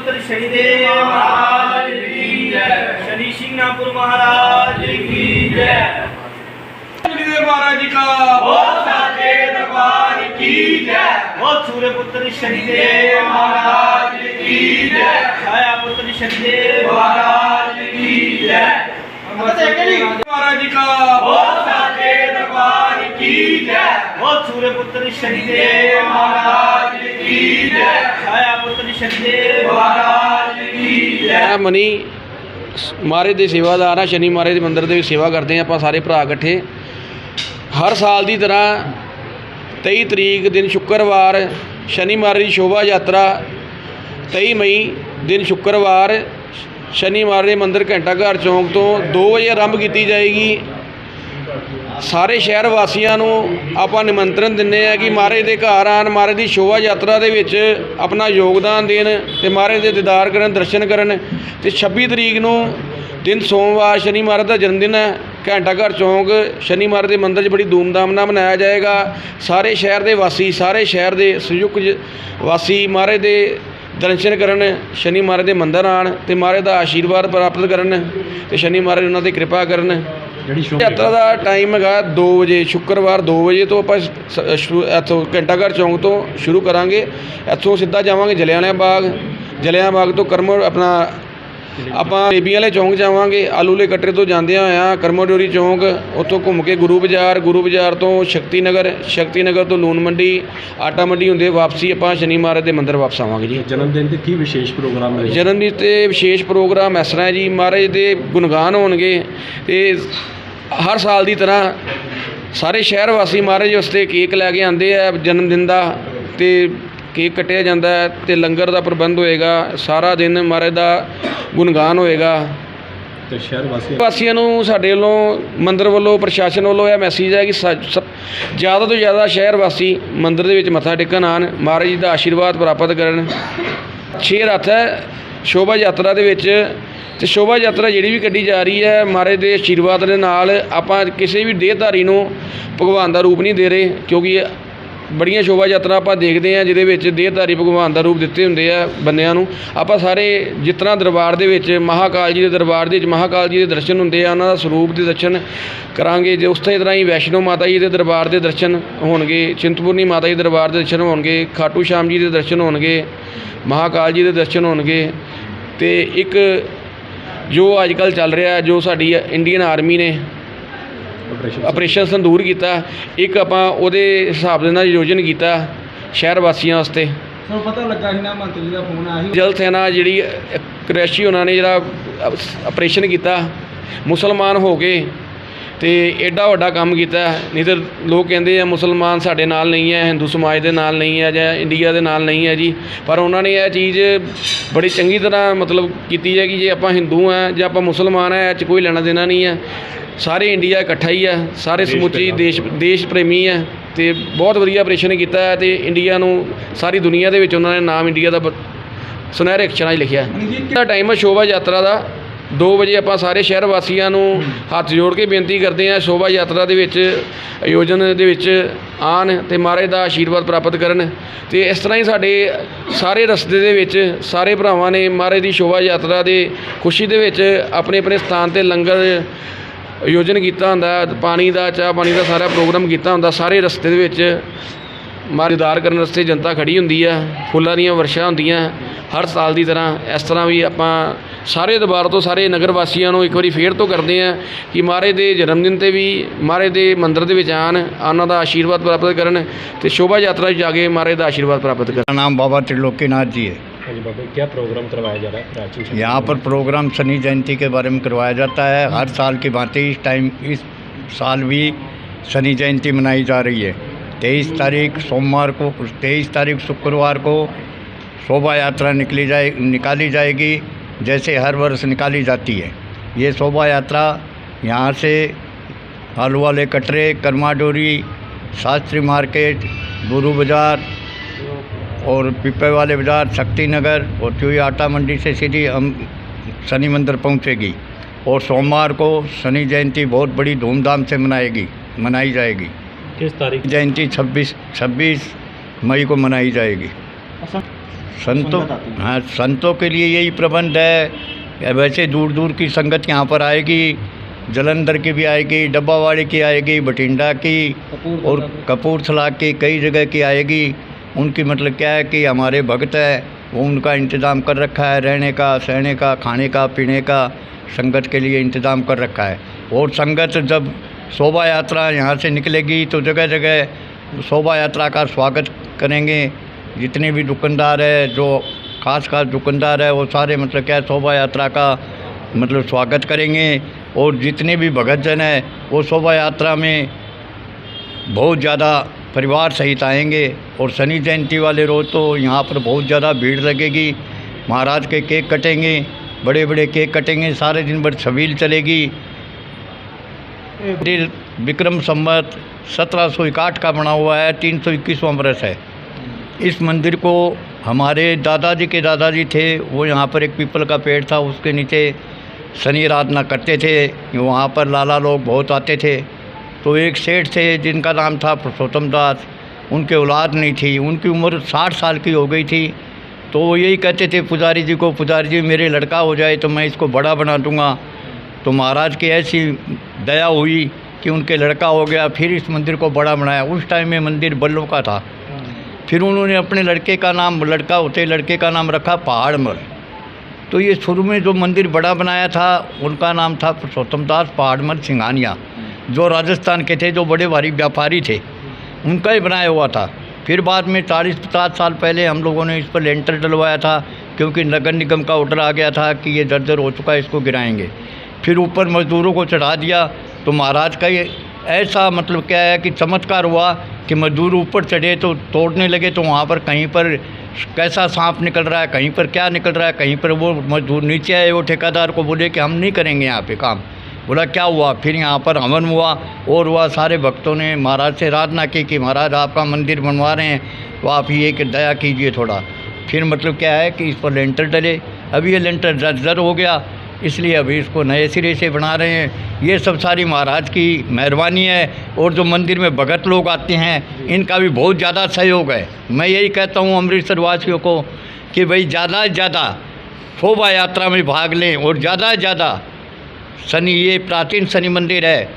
पुत्र शनिदेव महाराज की जय। शनि सिंहपुर महाराज की जय। शनिदेव महाराज का। बहुत की जय। बहुत सूर्य पुत्र शनिदेव महाराज की जय। छाया पुत्र शनिदेव महाराज की जय। महाराज का। बहुत की जय। बहुत सूर्य पुत्र शनिदेव महाराज की जय। छाया ਛਾਇਆ ਮੈਂ ਮਨੀ ਸ- ਮਹਾਰਾਜ ਦੇ ਸੇਵਾਦਾਰ ਆ, ਸ਼ਨੀ ਮਹਾਰਾਜ ਦੇ ਮੰਦਿਰ ਦੇ ਵਿੱਚ ਸੇਵਾ ਕਰਦੇ ਆ, ਆਪਾਂ ਸਾਰੇ ਭਰਾ ਇਕੱਠੇ। ਹਰ ਸਾਲ ਦੀ ਤਰ੍ਹਾਂ 23 ਤਰੀਕ ਦਿਨ ਸ਼ੁੱਕਰਵਾਰ, ਸ਼ਨੀ ਮਹਾਰਾਜ ਦੀ ਸ਼ੋਭਾ ਯਾਤਰਾ 23 ਮਈ ਦਿਨ ਸ਼ੁੱਕਰਵਾਰ, ਸ਼ਨੀ ਮਹਾਰਾਜ ਦੇ ਮੰਦਿਰ ਘੰਟਾ ਘਰ ਚੌਂਕ ਤੋਂ 2 ਵਜੇ ਆਰੰਭ ਕੀਤੀ ਜਾਏਗੀ। ਸਾਰੇ ਸ਼ਹਿਰ ਵਾਸੀਆਂ ਨੂੰ ਆਪਾਂ ਨਿਮੰਤਰਣ ਦਿੰਦੇ ਆ ਕਿ ਮਹਾਰਾਜ ਦੇ ਘਰ ਆਣ ਮਹਾਰਾਜ ਦੀ ਸ਼ੋਭਾ ਯਾਤਰਾ ਦੇ ਵਿੱਚ ਆਪਣਾ ਯੋਗਦਾਨ ਦੇਣ ਤੇ ਮਹਾਰਾਜ ਦੇ ਦੀਦਾਰ ਕਰਨ, ਦਰਸ਼ਨ ਕਰਨ ਤੇ 26 ਤਰੀਕ ਨੂੰ ਦਿਨ ਸੋਮਵਾਰ ਸ਼ਨੀ ਮਹਾਰਾਜ ਦਾ ਜਨਮ ਦਿਨ ਹੈ ਘੰਟਾ ਘਰ ਚੌਂਕ, ਸ਼ਨੀ ਮਹਾਰਾਜ ਦੇ ਮੰਦਿਰ 'ਚ ਬੜੀ ਧੂਮਧਾਮ ਨਾਲ ਮਨਾਇਆ ਜਾਏਗਾ। ਸਾਰੇ ਸ਼ਹਿਰ ਦੇ ਵਾਸੀ, ਸਾਰੇ ਸ਼ਹਿਰ ਦੇ ਸੰਯੁਕਤ ਵਾਸੀ ਮਹਾਰਾਜ ਦੇ ਦਰਸ਼ਨ ਕਰਨ, ਸ਼ਨੀ ਮਹਾਰਾਜ ਦੇ ਮੰਦਿਰ ਆਣ ਤੇ ਮਹਾਰਾਜ ਦਾ ਆਸ਼ੀਰਵਾਦ ਪ੍ਰਾਪਤ ਕਰਨ ਤੇ ਸ਼ਨੀ ਮਹਾਰਾਜ ਉਹਨਾਂ ਤੇ ਕਿਰਪਾ ਕਰਨ। ਜਿਹੜੀ ਯਾਤਰਾ ਦਾ ਟਾਈਮ ਹੈਗਾ 2 ਵਜੇ, ਸ਼ੁੱਕਰਵਾਰ 2 ਵਜੇ ਤੋਂ ਆਪਾਂ ਸ- ਸ਼ੁਰੂ- ਇੱਥੋਂ ਘੰਟਾਘਰ ਚੌਂਕ ਤੋਂ ਸ਼ੁਰੂ ਕਰਾਂਗੇ। ਇੱਥੋਂ ਸਿੱਧਾ ਜਾਵਾਂਗੇ ਜਲਿਆਂਵਾਲਾ ਬਾਗ। ਜਲਿਆਂਵਾਲਾ ਬਾਗ ਤੋਂ ਕਰਮ, ਆਪਣਾ ਆਪਾਂ ਬੇਬੀਆਂ ਵਾਲੇ ਚੌਂਕ ਜਾਵਾਂਗੇ ਆਲੂ ਵਾਲੇ ਕੱਟਰੇ ਤੋਂ ਜਾਂਦਿਆਂ ਹੋਇਆਂ ਕਰਮੋਡੋਰੀ ਚੌਂਕ ਉੱਥੋਂ ਘੁੰਮ ਕੇ ਗੁਰੂ ਬਾਜ਼ਾਰ ਗੁਰੂ ਬਾਜ਼ਾਰ ਤੋਂ ਸ਼ਕਤੀ ਨਗਰ ਸ਼ਕਤੀ ਨਗਰ ਤੋਂ ਲੂਣ ਮੰਡੀ ਆਟਾ ਮੰਡੀ ਹੁੰਦੇ ਵਾਪਸੀ ਆਪਾਂ ਸ਼ਨੀ ਮਹਾਰਾਜ ਦੇ ਮੰਦਿਰ ਵਾਪਸ ਆਵਾਂਗੇ ਜੀ। ਜਨਮ ਦਿਨ ਤੇ ਕੀ ਵਿਸ਼ੇਸ਼ ਪ੍ਰੋਗਰਾਮ ਹੈ ਜਨਮ ਦਿਨ ਤੇ ਵਿਸ਼ੇਸ਼ ਪ੍ਰੋਗਰਾਮ ਇਸ ਤਰ੍ਹਾਂ ਹੈ ਜੀ ਮਹਾਰਾਜ ਦੇ ਗੁਣਗਾਨ ਹੋਣਗੇ ਤੇ ਹਰ ਸਾਲ ਦੀ ਤਰ੍ਹਾਂ ਸਾਰੇ ਸ਼ਹਿਰ ਵਾਸੀ ਮਹਾਰਾਜ ਵਾਸਤੇ ਕੇਕ ਲੈ ਕੇ ਆਉਂਦੇ ਆ ਜਨਮ ਦਿਨ ਦਾ ਤੇ ਕੇਕ ਕੱਟਿਆ ਜਾਂਦਾ ਹੈ ਤੇ ਲੰਗਰ ਦਾ ਪ੍ਰਬੰਧ ਹੋਏਗਾ ਸਾਰਾ ਦਿਨ ਮਹਾਰਾਜ ਦਾ ਗੁਣਗਾਨ ਹੋਏਗਾ। ਤੇ ਸ਼ਹਿਰ ਵਾਸੀ ਵਾਸੀਆਂ ਨੂੰ ਸਾਡੇ ਵੱਲੋਂ ਮੰਦਿਰ ਵੱਲੋਂ ਪ੍ਰਸ਼ਾਸਨ ਵੱਲੋਂ ਇਹ ਮੈਸੇਜ ਹੈ ਕਿ ਸਾ- ਸ- ਜ਼ਿਆਦਾ ਤੋਂ ਜ਼ਿਆਦਾ ਸ਼ਹਿਰ ਵਾਸੀ ਮੰਦਿਰ ਦੇ ਵਿੱਚ ਮੱਥਾ ਟੇਕਣ ਆਉਣ ਮਹਾਰਾਜ ਜੀ ਦਾ ਆਸ਼ੀਰਵਾਦ ਪ੍ਰਾਪਤ ਕਰਨ। ਛੇ ਰੱਥ ਹੈ ਸ਼ੋਭਾ ਯਾਤਰਾ ਦੇ ਵਿੱਚ। ਤੇ ਸ਼ੋਭਾ ਯਾਤਰਾ ਜਿਹੜੀ ਵੀ ਕੱਢੀ ਜਾ ਰਹੀ ਹੈ ਮਹਾਰਾਜ ਦੇ ਆਸ਼ੀਰਵਾਦ ਦੇ ਨਾਲ ਆਪਾਂ ਕਿਸੇ ਵੀ ਦੇਹਧਾਰੀ ਨੂੰ ਭਗਵਾਨ ਦਾ ਰੂਪ ਨਹੀਂ ਦੇ ਰਹੇ ਕਿਉਂਕਿ ਬੜੀਆਂ ਸ਼ੋਭਾ ਯਾਤਰਾ ਆਪਾਂ ਦੇਖਦੇ ਹਾਂ, ਜਿਹਦੇ ਵਿੱਚ ਦੇਹਧਾਰੀ ਭਗਵਾਨ ਦਾ ਰੂਪ ਦਿੱਤੇ ਹੁੰਦੇ ਆ ਬੰਦਿਆਂ ਨੂੰ। ਆਪਾਂ ਸਾਰੇ ਜਿਸ ਤਰ੍ਹਾਂ ਦਰਬਾਰ ਦੇ ਵਿੱਚ ਮਹਾਕਾਲ ਜੀ ਦੇ ਦਰਬਾਰ ਦੇ ਵਿੱਚ ਮਹਾਕਾਲ ਜੀ ਦੇ ਦਰਸ਼ਨ ਹੁੰਦੇ ਆ, ਉਹਨਾਂ ਦਾ ਸਰੂਪ ਦੇ ਦਰਸ਼ਨ ਕਰਾਂਗੇ। ਜੇ ਉਸੇ ਤਰ੍ਹਾਂ ਹੀ ਵੈਸ਼ਨੋ ਮਾਤਾ ਜੀ ਦੇ ਦਰਬਾਰ ਦੇ ਦਰਸ਼ਨ ਹੋਣਗੇ, ਚਿੰਤਪੁਰਨੀ ਮਾਤਾ ਜੀ ਦੇ ਦਰਬਾਰ ਦੇ ਦਰਸ਼ਨ ਹੋਣਗੇ, ਖਾਟੂ ਸ਼ਾਮ ਜੀ ਦੇ ਦਰਸ਼ਨ ਹੋਣਗੇ, ਮਹਾਕਾਲ ਜੀ ਦੇ ਦਰਸ਼ਨ ਹੋਣਗੇ। ਤੇ ਇੱਕ ਜੋ ਅੱਜ ਕੱਲ੍ਹ ਚੱਲ ਰਿਹਾ, ਜੋ ਸਾਡੀ ਇੰਡੀਅਨ ਆਰਮੀ ਨੇ ਆਪਰੇਸ਼ਨ ਸੰਦੂਰ ਕੀਤਾ। ਇੱਕ ਆਪਾਂ ਉਹਦੇ ਹਿਸਾਬ ਦੇ ਨਾਲ ਆਯੋਜਨ ਕੀਤਾ ਸ਼ਹਿਰ ਵਾਸੀਆਂ ਵਾਸਤੇ। ਸਾਨੂੰ ਪਤਾ ਲੱਗਾ ਸੀ ਨਾ ਮੰਤਰੀ ਦਾ ਫੋਨ ਆਇਆ ਸੀ। ਜਲ ਸੈਨਾ ਜਿਹੜੀ ਕ੍ਰੈਸ਼ੀ ਉਹਨਾਂ ਨੇ ਜਿਹੜਾ ਆਪਰੇਸ਼ਨ ਕੀਤਾ ਮੁਸਲਮਾਨ ਹੋ ਕੇ। ਤੇ ਐਡਾ ਵੱਡਾ ਕੰਮ ਕੀਤਾ ਨਹੀਂ ਤਾਂ ਲੋਕ ਕਹਿੰਦੇ ਆ ਮੁਸਲਮਾਨ ਸਾਡੇ ਨਾਲ ਨਹੀਂ ਹੈ ਹਿੰਦੂ ਸਮਾਜ ਦੇ ਨਾਲ ਨਹੀਂ ਹੈ ਜਾਂ ਇੰਡੀਆ ਦੇ ਨਾਲ ਨਹੀਂ ਹੈ ਜੀ। ਪਰ ਉਹਨਾਂ ਨੇ ਇਹ ਚੀਜ਼ ਬੜੀ ਚੰਗੀ ਤਰ੍ਹਾਂ ਮਤਲਬ ਕੀਤੀ ਹੈ ਕਿ ਜੇ ਆਪਾਂ ਹਿੰਦੂ ਆ ਜਾਂ ਆਪਾਂ ਮੁਸਲਮਾਨ ਆ ਇਹ 'ਚ ਕੋਈ ਲੈਣਾ ਦੇਣਾ ਨਹੀਂ ਹੈ। ਸਾਰੇ ਇੰਡੀਆ ਇਕੱਠਾ ਹੀ ਆ ਸਾਰੇ ਸਮੁੱਚੀ ਦੇਸ਼ ਦੇਸ਼ ਪ੍ਰੇਮੀ ਆ ਤੇ ਬਹੁਤ ਵਧੀਆ ਆਪਰੇਸ਼ਨ ਕੀਤਾ ਹੈ ਤੇ ਇੰਡੀਆ ਨੂੰ ਸਾਰੀ ਦੁਨੀਆ ਦੇ ਵਿੱਚ ਉਹਨਾਂ ਨੇ ਨਾਮ ਇੰਡੀਆ ਦਾ ਬ- ਸੁਨਹਿਰੇ ਅਕਸ਼ਰਾਂ 'ਚ ਲਿਖਿਆ ਦਾ ਟਾਈਮ ਹੈ ਸ਼ੋਭਾ ਯਾਤਰਾ ਦਾ 2 ਵਜੇ ਆਪਾਂ ਸਾਰੇ ਸ਼ਹਿਰ ਵਾਸੀਆਂ ਨੂੰ ਹੱਥ ਜੋੜ ਕੇ ਬੇਨਤੀ ਕਰਦੇ ਹਾਂ ਸ਼ੋਭਾ ਯਾਤਰਾ ਦੇ ਵਿੱਚ ਆਯੋਜਨ ਦੇ ਵਿੱਚ ਆਣ ਤੇ ਮਹਾਰਾਜ ਦਾ ਆਸ਼ੀਰਵਾਦ ਪ੍ਰਾਪਤ ਕਰਨ ਤੇ ਇਸ ਤਰ੍ਹਾਂ ਹੀ ਸਾਡੇ ਸਾਰੇ ਰਸਤੇ ਦੇ ਵਿੱਚ ਸਾਰੇ ਭਰਾਵਾਂ ਨੇ ਮਹਾਰਾਜ ਦੀ ਸ਼ੋਭਾ ਯਾਤਰਾ ਦੇ ਖੁਸ਼ੀ ਦੇ ਵਿੱਚ ਆਪਣੇ ਆਪਣੇ ਸਥਾਨ ਤੇ ਲੰਗਰ ਆਯੋਜਨ ਕੀਤਾ ਹੁੰਦਾ ਪਾਣੀ ਦਾ, ਚਾਹ ਪਾਣੀ ਦਾ ਸਾਰਾ ਪ੍ਰੋਗਰਾਮ ਕੀਤਾ ਹੁੰਦਾ, ਸਾਰੇ ਰਸਤੇ ਦੇ ਵਿੱਚ। ਮਾਰਦਾਰ ਕਰਨ ਰਸਤੇ ਜਨਤਾ ਖੜੀ ਹੁੰਦੀ ਆ ਫੁੱਲਾਂ ਦੀਆਂ ਵਰਸ਼ਾ ਹੁੰਦੀਆਂ, ਹਰ ਸਾਲ ਦੀ ਤਰ੍ਹਾਂ। ਇਸ ਤਰ੍ਹਾਂ ਵੀ ਆਪਾਂ ਸਾਰੇ ਦਰਬਾਰ ਤੋਂ ਸਾਰੇ ਨਗਰ ਵਾਸੀਆਂ ਨੂੰ ਇੱਕ ਵਾਰੀ ਫੇਰ ਤੋਂ ਕਰਦੇ ਆ ਕਿ ਮਹਾਰਾਜ ਦੇ ਜਨਮ ਦਿਨ ਤੇ ਵੀ ਮਹਾਰਾਜ ਦੇ ਮੰਦਰ ਦੇ ਵਿੱਚ ਆਣ ਉਹਨਾਂ ਦਾ ਆਸ਼ੀਰਵਾਦ ਪ੍ਰਾਪਤ ਕਰਨ ਤੇ ਸ਼ੋਭਾ ਯਾਤਰਾ ਜਾ ਕੇ ਮਹਾਰਾਜ ਦਾ ਆਸ਼ੀਰਵਾਦ ਪ੍ਰਾਪਤ ਕਰਨ। ਨਾਮ ਬਾਬਾ ਤ੍ਰਿਲੋਕੀਨਾਥ ਜੀ ਹੈ। बाबा क्या प्रोग्राम करवाया जा रहा है प्राचीन यहाँ पर प्रोग्राम शनि जयंती के बारे में करवाया जाता है। हर साल की भांति इस टाइम इस साल भी शनि जयंती मनाई जा रही है। तेईस तारीख सोमवार को तेईस तारीख शुक्रवार को शोभा यात्रा निकली जाए निकाली जाएगी जैसे हर वर्ष निकाली जाती है। ये शोभा यात्रा यहाँ से आलू वाले कटरे कर्मा डोरी शास्त्री मार्केट गुरु बाज़ार और पिपे वाले बाज़ार शक्ति नगर और चुई आटा मंडी से सीधी हम शनि मंदिर पहुँचेगी और सोमवार को शनि जयंती बहुत बड़ी धूमधाम से मनाएगी मनाई जाएगी। किस तारीख? जयंती 26 26 मई को मनाई जाएगी। संतों है। हाँ संतों के लिए यही प्रबंध है। वैसे दूर दूर की संगत यहाँ पर आएगी जलंधर की भी आएगी डब्बावाड़ी की आएगी बठिंडा की और कपूरथला की कई जगह की आएगी। उनकी मतलब क्या है कि हमारे भक्त है, वो उनका इंतज़ाम कर रखा है रहने का, सहने का, खाने का, पीने का, संगत के लिए इंतज़ाम कर रखा है। और संगत जब शोभा यात्रा यहाँ से निकलेगी तो जगह जगह शोभा यात्रा का स्वागत करेंगे। जितने भी दुकानदार है, जो खास खास दुकानदार है, वो सारे मतलब क्या शोभा यात्रा का मतलब स्वागत करेंगे। और जितने भी भगत जन है, वो शोभा यात्रा में बहुत ज़्यादा परिवार सहित आएँगे और शनि जयंती वाले रोज़ तो यहाँ पर बहुत ज़्यादा भीड़ लगेगी। महाराज के केक कटेंगे बड़े बड़े केक कटेंगे, सारे दिन भर छबील चलेगी। विक्रम संवत सत्रह सौ इकाठ का बना हुआ है, तीन सौ इक्कीसवां वर्ष है। इस मंदिर को हमारे दादाजी के दादाजी थे, वो यहाँ पर एक पीपल का पेड़ था, उसके नीचे शनि आराधना करते थे, वहाँ पर लाला लोग बहुत आते थे। तो एक सेठ थे, जिनका नाम था पुरुषोत्तम दास। उनके औलाद नहीं थी। उनकी उम्र साठ साल की हो गई थी। तो वो यही कहते थे, पुजारी जी को, पुजारी जी, मेरे लड़का हो जाए तो मैं इसको बड़ा बना दूँगा। तो महाराज की ऐसी दया हुई कि उनके लड़का हो गया, फिर इस मंदिर को बड़ा बनाया। उस टाइम में मंदिर बल्लों का था। फिर उन्होंने अपने लड़के का नाम, लड़का होते लड़के का नाम रखा पहाड़मल तो ये शुरू में जो मंदिर बड़ा बनाया था, उनका नाम था पुरुषोत्तम दास पहाड़मल सिंघानिया। जो राजस्थान के थे, जो बड़े भारी व्यापारी थे, उनका ही बनाया हुआ था। फिर बाद में चालीस पचास साल पहले हम लोगों ने इस पर लेंटर डलवाया था, क्योंकि नगर निगम का ऑर्डर आ गया था कि ये जर्जर हो चुका है, इसको गिराएँगे। फिर ऊपर मजदूरों को चढ़ा दिया। तो महाराज का ये ऐसा मतलब क्या है कि चमत्कार हुआ कि मजदूर ऊपर चढ़े तो तोड़ने लगे तो वहाँ पर कहीं पर कैसा सांप निकल रहा है, कहीं पर क्या निकल रहा है, कहीं पर वो मजदूर नीचे आए वो ठेकेदार को बोले कि हम नहीं करेंगे यहाँ पे काम। बोला, क्या हुआ? फिर यहाँ पर हवन हुआ और हुआ सारे भक्तों ने महाराज से आराधना की कि, महाराज आपका मंदिर बनवा रहे हैं तो आप ये कि दया कीजिए थोड़ा। फिर मतलब क्या है कि इस पर लेंटर डले। अभी ये लेंटर जर्जर हो गया, इसलिए अभी इसको नए सिरे से बना रहे हैं। ये सब सारी महाराज की मेहरबानी है और जो मंदिर में भगत लोग आते हैं, इनका भी बहुत ज़्यादा सहयोग है। मैं यही कहता हूँ अमृतसर वासियों को कि भाई, ज़्यादा से ज़्यादा शोभा यात्रा में भाग लें और ज़्यादा से ज़्यादा शनि, ये प्राचीन शनि मंदिर है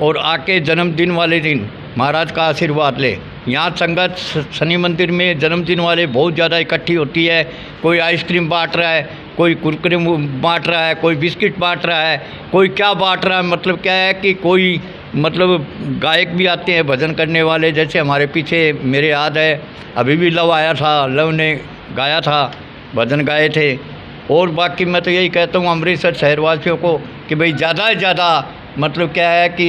और आके जन्मदिन वाले दिन महाराज का आशीर्वाद ले। यहाँ संगत शनि मंदिर में जन्मदिन वाले बहुत ज़्यादा इकट्ठी होती है। कोई आइसक्रीम बांट रहा है, कोई कुरकुरे बांट रहा है, कोई बिस्किट बांट रहा है, कोई क्या बांट रहा है मतलब क्या है कि कोई मतलब गायक भी आते हैं भजन करने वाले, जैसे हमारे पीछे मेरे याद है, अभी भी लव आया था, लव ने गाया था, भजन गाए थे। और बाकी मैं तो यही कहता हूँ, अमृतसर शहरवासियों को कि भाई ज़्यादा से ज़्यादा मतलब क्या है कि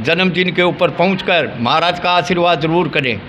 जन्मदिन के ऊपर पहुंचकर महाराज का आशीर्वाद ज़रूर करें।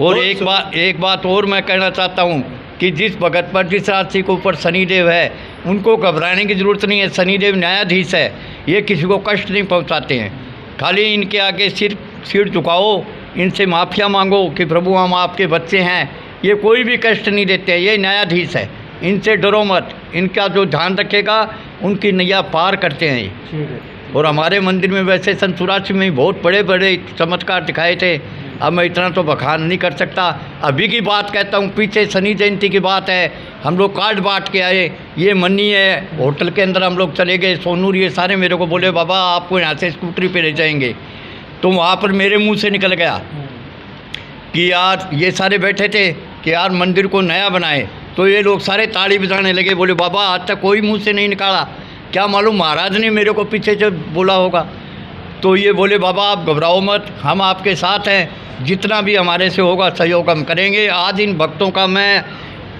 और एक बात एक बात और मैं कहना चाहता हूँ कि जिस भगत पर जिस राशि के ऊपर शनिदेव है उनको घबराने की ज़रूरत नहीं है। शनिदेव न्यायाधीश है ये किसी को कष्ट नहीं पहुँचाते हैं। खाली इनके आगे सिर सिर झुकाओ इनसे माफ़िया मांगो कि प्रभु हम आपके बच्चे हैं। ये कोई भी कष्ट नहीं देते हैं ये न्यायाधीश है। इनसे डरो मत। इनका जो ध्यान रखेगा उनकी नैया पार करते हैं। और हमारे मंदिर में वैसे चौरासी में बहुत बड़े बड़े चमत्कार दिखाए थे। अब मैं इतना तो बखान नहीं कर सकता। अभी की बात कहता हूँ पीछे शनि जयंती की बात है। हम लोग कार्ड बांट के आए ये मनी है। होटल के अंदर हम लोग चले गए सोनूर ये सारे मेरे को बोले बाबा आपको यहाँ से स्कूटरी पे ले जाएँगे। तो वहाँ पर मेरे मुँह से निकल गया कि यार ये सारे बैठे थे कि यार मंदिर को नया बनाए। तो ये लोग सारे ताली बजाने लगे, बोले, बाबा, आज तक कोई मुँह से नहीं निकाला। क्या मालूम महाराज ने मेरे को पीछे से बोला होगा? तो ये बोले, बाबा, आप घबराओ मत, हम आपके साथ हैं। जितना भी हमारे से होगा, सहयोग हम करेंगे। आज इन भक्तों का मैं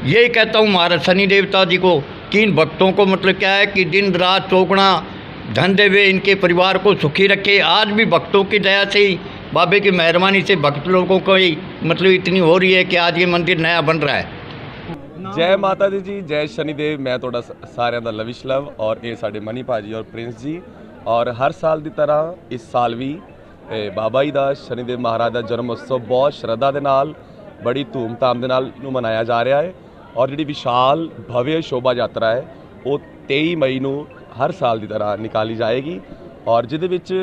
यही कहता हूँ, महाराज शनि देवता जी को, कि इन भक्तों को मतलब क्या है कि दिन, रात चौगुना धन देवे इनके परिवार को सुखी रखे। आज भी भक्तों की दया से ही, बाबे की मेहरबानी से भक्त लोगों को ही मतलब इतनी हो रही है कि आज ये मंदिर नया बन रहा है। ਜੈ ਮਾਤਾ ਦੀ ਜੀ ਜੈ ਸ਼ਨੀਦੇਵ ਮੈਂ ਤੁਹਾਡਾ ਸਾਰਿਆਂ ਦਾ ਲਵਿਸ਼ ਲਵ ਔਰ ਇਹ ਸਾਡੇ ਮਨੀ ਭਾਜੀ ਔਰ ਪ੍ਰਿੰਸ ਜੀ ਔਰ ਹਰ ਸਾਲ ਦੀ ਤਰ੍ਹਾਂ ਇਸ ਸਾਲ ਵੀ ਬਾਬਾ ਜੀ ਦਾ ਸ਼ਨੀਦੇਵ ਮਹਾਰਾਜ ਦਾ ਜਨਮ ਉਤਸਵ ਬਹੁਤ ਸ਼ਰਧਾ ਦੇ ਨਾਲ ਬੜੀ ਧੂਮਧਾਮ ਦੇ ਨਾਲ ਨੂੰ ਮਨਾਇਆ ਜਾ ਰਿਹਾ ਹੈ ਔਰ ਜਿਹੜੀ ਵਿਸ਼ਾਲ ਭਵਯ ਸ਼ੋਭਾ ਯਾਤਰਾ ਹੈ ਉਹ 23 ਮਈ ਨੂੰ ਹਰ ਸਾਲ ਦੀ ਤਰ੍ਹਾਂ ਨਿਕਾਲੀ ਜਾਏਗੀ ਔਰ ਜਿਹਦੇ ਵਿੱਚ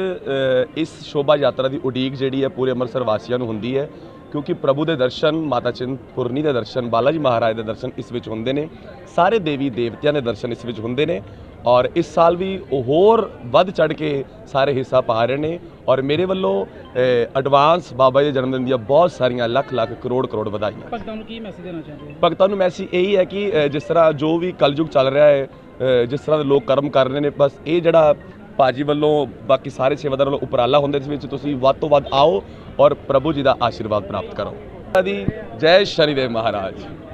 ਇਸ ਸ਼ੋਭਾ ਯਾਤਰਾ ਦੀ ਉਡੀਕ ਜਿਹੜੀ ਹੈ ਪੂਰੇ ਅੰਮ੍ਰਿਤਸਰ ਵਾਸੀਆਂ ਨੂੰ ਹੁੰਦੀ ਹੈ ਕਿਉਂਕਿ ਪ੍ਰਭੂ ਦੇ ਦਰਸ਼ਨ ਮਾਤਾ ਚਿੰਤਪੁਰਨੀ ਦੇ ਦਰਸ਼ਨ ਬਾਲਾ ਜੀ ਮਹਾਰਾਜ ਦੇ ਦਰਸ਼ਨ ਇਸ ਵਿੱਚ ਹੁੰਦੇ ਨੇ। ਸਾਰੇ ਦੇਵੀ ਦੇਵਤਿਆਂ ਦੇ ਦਰਸ਼ਨ ਇਸ ਵਿੱਚ ਹੁੰਦੇ ਨੇ ਔਰ ਇਸ ਸਾਲ ਵੀ ਉਹ ਹੋਰ ਵੱਧ ਚੜ ਕੇ ਸਾਰੇ ਹਿੱਸਾ ਪਾ ਰਹੇ ਨੇ ਔਰ ਮੇਰੇ ਵੱਲੋਂ ਐਡਵਾਂਸ ਬਾਬਾ ਜੀ ਦੇ ਜਨਮ ਦਿਨ ਦੀਆਂ ਬਹੁਤ ਸਾਰੀਆਂ ਲੱਖ ਲੱਖ ਕਰੋੜ ਕਰੋੜ ਵਧਾਈਆਂ। ਭਗਤਾਂ ਨੂੰ ਕੀ ਮੈਸੇਜ ਦੇਣਾ ਚਾਹੁੰਦੇ ਹੋ? ਭਗਤਾਂ ਨੂੰ ਮੈਸੇਜ ਇਹੀ ਹੈ ਕਿ ਜਿਸ ਤਰ੍ਹਾਂ ਜੋ ਵੀ ਕਲਯੁਗ ਚੱਲ ਰਿਹਾ ਹੈ ਜਿਸ ਤਰ੍ਹਾਂ ਦੇ ਲੋਕ ਕਰਮ ਕਰ ਰਹੇ ਨੇ ਬਸ ਇਹ ਜਿਹੜਾ ਭਾਜੀ ਵੱਲੋਂ ਬਾਕੀ ਸਾਰੇ ਸੇਵਾਦਾਰਾਂ ਵੱਲੋਂ ਉਪਰਾਲਾ ਹੁੰਦਾ ਇਸ ਵਿੱਚ ਤੁਸੀਂ ਵੱਧ ਤੋਂ ਵੱਧ ਆਓ और प्रभु जी का आशीर्वाद प्राप्त करो। जय शनिदेव महाराज।